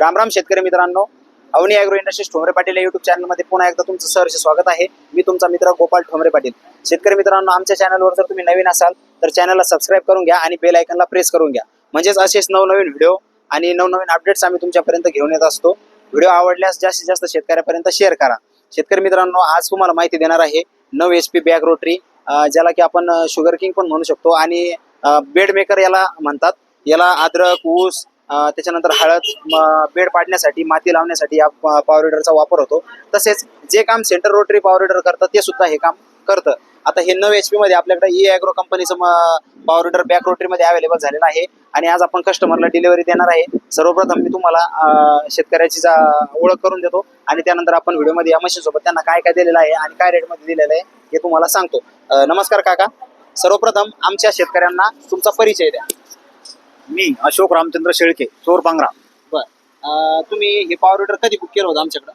रामराम शेतकरी मित्रांनो. अवनी अॅग्रो इंडस्ट्रीज ठोंबरे पाटील या युट्यूब चॅनलमध्ये पुन्हा एकदा तुमचं सहर्ष स्वागत आहे. मी तुमचा मित्र गोपाल ठोंबरे पाटील. शेतकरी मित्रांनो आमच्या चॅनलवर जर तुम्ही नवीन असाल तर चॅनलला सबस्क्राईब करून घ्या आणि बेल आयकनला प्रेस करून घ्या. म्हणजेच असेच नवनवीन व्हिडिओ आणि नवनवीन अपडेट्स आम्ही तुमच्यापर्यंत घेऊन येत असतो. व्हिडिओ आवडल्यास जास्तीत जास्त शेतकऱ्यापर्यंत शेअर करा. शेतकरी मित्रांनो आज तुम्हाला माहिती देणार आहे नऊ एच पी बॅग रोटरी ज्याला की आपण शुगर किंग पण म्हणू शकतो आणि बेड मेकर याला म्हणतात. याला अद्रक ऊस त्याच्यानंतर हळद बेड पाडण्यासाठी माती लावण्यासाठी या पॉवर रिडरचा वापर होतो. तसेच जे काम सेंटर रोटरी पॉवर रिडर करतं ते सुद्धा हे काम करतं. आता हे नऊ एच पी मध्ये आपल्याकडे ई अॅग्रो कंपनीचं पॉवर रिडर बॅक रोटरीमध्ये अवेलेबल झालेलं आहे. आणि आज आपण कस्टमरला डिलिव्हरी देणार आहे. सर्वप्रथम मी तुम्हाला शेतकऱ्याची जा- ओळख करून देतो. आणि त्यानंतर आपण व्हिडिओमध्ये या मशीन सोबत त्यांना काय काय दिलेलं आहे आणि काय रेटमध्ये दिलेलं आहे हे तुम्हाला सांगतो. नमस्कार काका. सर्वप्रथम आमच्या शेतकऱ्यांना तुमचा परिचय द्या. मी अशोक रामचंद्र शेळके चोर पांगरा. बर. तुम्ही हे पॉवर रिडर कधी बुक केलं होतं आमच्याकडं?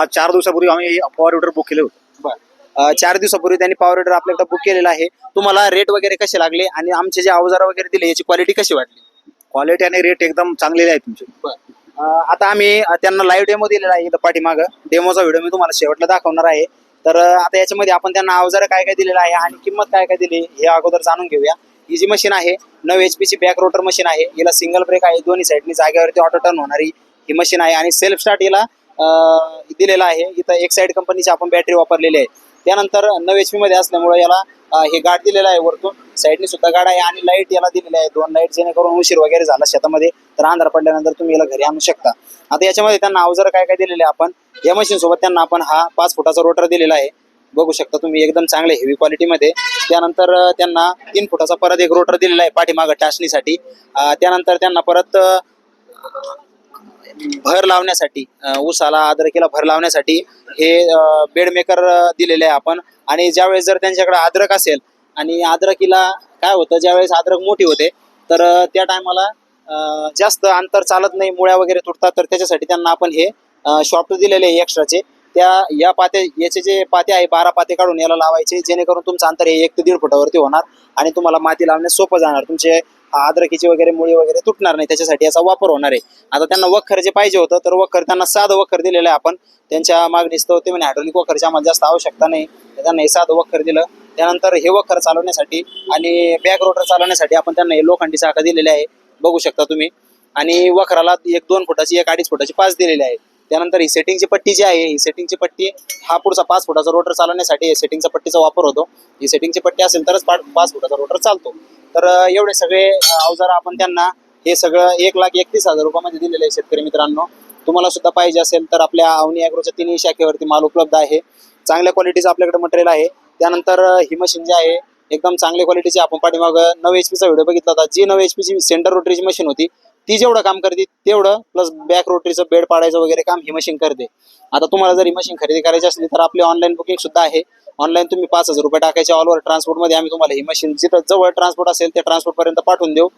आज चार दिवसापूर्वी आम्ही पॉवर विडर बुक केले होते. बर. अं, चार दिवसापूर्वी त्यांनी पॉवर रिडर आपल्याकडे बुक केलेला आहे. तुम्हाला रेट वगैरे कसे लागले आणि आमचे जे अवजार वगैरे दिले याची क्वालिटी कशी वाटली? क्वालिटी आणि रेट एकदम चांगलेले आहेत तुमचे. बर. अं, आता आम्ही अं, त्यांना लाईव्ह डेमो दिलेला आहे इथं पाठीमागं. डेमोचा व्हिडिओ मी तुम्हाला शेवटला दाखवणार आहे. तर अं, आता याच्यामध्ये आपण त्यांना अवजार काय काय दिलेलं आहे आणि किंमत काय काय दिली हे अगोदर जाणून घेऊया. ही जी मशीन आहे. नऊ एच ची बॅक रोटर मशीन आहे. हिला सिंगल ब्रेक आहे. दोन्ही साईडनी जागेवरती ऑटो टर्न होणारी ही मशीन आहे. आणि सेल्फ स्टार्ट हिला दिलेला आहे. इथं एक साईड कंपनीची आपण बॅटरी वापरलेली आहे. त्यानंतर नऊ एच मध्ये असल्यामुळे याला हे गाड दिलेलं आहे वरतून. साईडनी सुद्धा गाड आहे आणि लाइट याला दिलेली आहे. दोन लाइट जेणेकरून उशीर वगैरे झाला शेतामध्ये तर आंधार पडल्यानंतर तुम्ही याला घरी आणू शकता. आता याच्यामध्ये त्यांना अवजार काय काय दिलेले आपण? या मशीन सोबत त्यांना आपण हा पाच फुटाचा रोटर दिलेला आहे. बघू शकता तुम्ही एकदम चांगले हेवी क्वालिटीमध्ये त्यानंतर त्यांना तीन फुटाचा परत एक रोटर दिलेला आहे पाठीमागं टाचणीसाठी. त्यानंतर त्यांना परत भर लावण्यासाठी ऊसाला अद्रकीला भर लावण्यासाठी हे बेडमेकर दिलेले आहे आपण. आणि ज्यावेळेस जर त्यांच्याकडे अद्रक असेल आणि अद्रकीला काय होतं ज्यावेळेस अद्रक मोठी होते तर त्या टायमाला जास्त अंतर चालत नाही मुळ्या वगैरे तुटतात तर त्याच्यासाठी त्यांना आपण हे शॉफ्ट दिलेले आहे एक्स्ट्राचे त्या या पाते याचे जे पाते आहे बारा पाते काढून याला लावायचे जेणेकरून तुमचं अंतर हे एक ते दीड फुटावरती होणार आणि तुम्हाला माती लावण्यास सोपं जाणार. तुमचे अद्रकीची वगैरे मुळी वगैरे तुटणार नाही त्याच्यासाठी याचा वापर होणार आहे. आता त्यांना वखर जे पाहिजे होतं तर वखर त्यांना साधं वखर दिलेलं आहे आपण. त्यांच्या मागणीस्तव ते म्हणजे हायड्रोलिक वखरची आम्हाला जास्त आवश्यकता नाही. त्यांना हे साधं वखर दिलं. त्यानंतर हे वखर चालवण्यासाठी आणि बॅक रोटर चालवण्यासाठी आपण त्यांना हे लोखंडी चाकं दिलेले आहे. बघू शकता तुम्ही. आणि वखराला एक दोन फुटाची एक अडीच फुटाची पाच दिलेली आहे. त्यानंतर ही सेटिंगची पट्टी जी आहे ही सेटिंगची पट्टी हा पुढचा पाच फुटाचा रोटर चालवण्यासाठी या सेटिंगचा पट्टीचा वापर होतो. ही सेटिंगची पट्टी असेल तरच पाच फुटाचा रोटर चालतो. तर एवढे सगळे अवजार आपण त्यांना हे सगळं एक लाख एकतीस हजार रुपयामध्ये दिलेले आहे शेतकरी मित्रांनो. तुम्हाला सुद्धा पाहिजे असेल तर आपल्या अवनी अॅग्रोच्या तिन्ही शाखेवरती माल उपलब्ध आहे. चांगल्या क्वालिटीचं आपल्याकडे मटेरियल आहे. त्यानंतर ही मशीन जी आहे एकदम चांगल्या क्वालिटीची आपण पाठीमाग नऊ एच पीचा व्हिडिओ बघितला होता. जी नऊ एच पीची सेंटर रोटरीची मशीन होती ती जेवढं काम करते तेवढं प्लस बॅक रोटरीचं बेड पाडायचं वगैरे काम ही मशीन करते. आता तुम्हाला जर ही मशीन खरेदी करायची असली तर आपली ऑनलाईन बुकिंग सुद्धा आहे. ऑनलाईन तुम्ही पाच हजार रुपये टाकायचे ऑल ओव्हर ट्रान्सपोर्टमध्ये आम्ही तुम्हाला ही मशीन जिथं जवळ ट्रान्सपोर्ट असेल त्या ट्रान्सपोर्टपर्यंत पाठवून देऊ.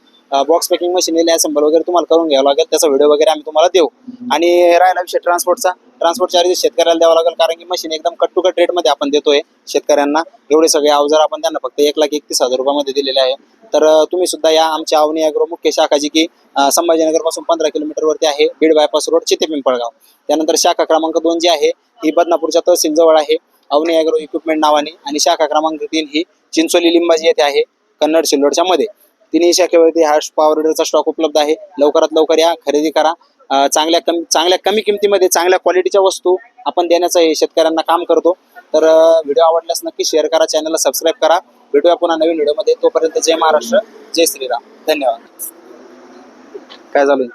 बॉक्स पॅकिंग मशीन येईल असेंबल वगैरे तुम्हाला करून घ्यावं लागेल त्याचा व्हिडिओ वगैरे आम्ही तुम्हाला देऊ. आणि राहिला विषय ट्रान्सपोर्टचा ट्रान्सपोर्ट चार्जेस शेतकऱ्याला द्यावा लागेल कारण की मशीन एकदम कट टू कट रेटमध्ये आपण देतोय शेतकऱ्यांना. एवढे सगळे अवजार आपण त्यांना फक्त एक लाख एकतीस हजार रुपयामध्ये दिलेले आहे. तर तुम्ही सुद्धा या आमच्या अवनी अॅग्रो मुख्य शाखा जी की संभाजीनगरपासून पंधरा किलोमीटरवरती आहे बीड बायपास रोड चिते पिंपळगाव. त्यानंतर शाखा क्रमांक दोन जी आहे ही बदनापूरच्या तहसील जवळ आहे. अवनी अॅग्रो इक्विपमेंट नावाने आणि शाखा क्रमांक तीन ही चिंचोली लिंबाजी येथे आहे कन्नड सिल्लोडच्या मध्ये. तिन्ही शाखेवरती हा पॉवर रेडरचा स्टॉक उपलब्ध आहे. लवकरात लवकर या खरेदी करा. चांगल्या कमी चांगल्या कमी किमतीमध्ये चांगल्या क्वालिटीच्या वस्तू आपण देण्याचं हे शेतकऱ्यांना काम करतो. तर व्हिडिओ आवडल्यास नक्की शेअर करा चॅनलला सबस्क्राईब करा. भेटूया पुन्हा नवीन व्हिडिओमध्ये तोपर्यंत जय महाराष्ट्र जय श्रीराम. धन्यवाद. काय झालं?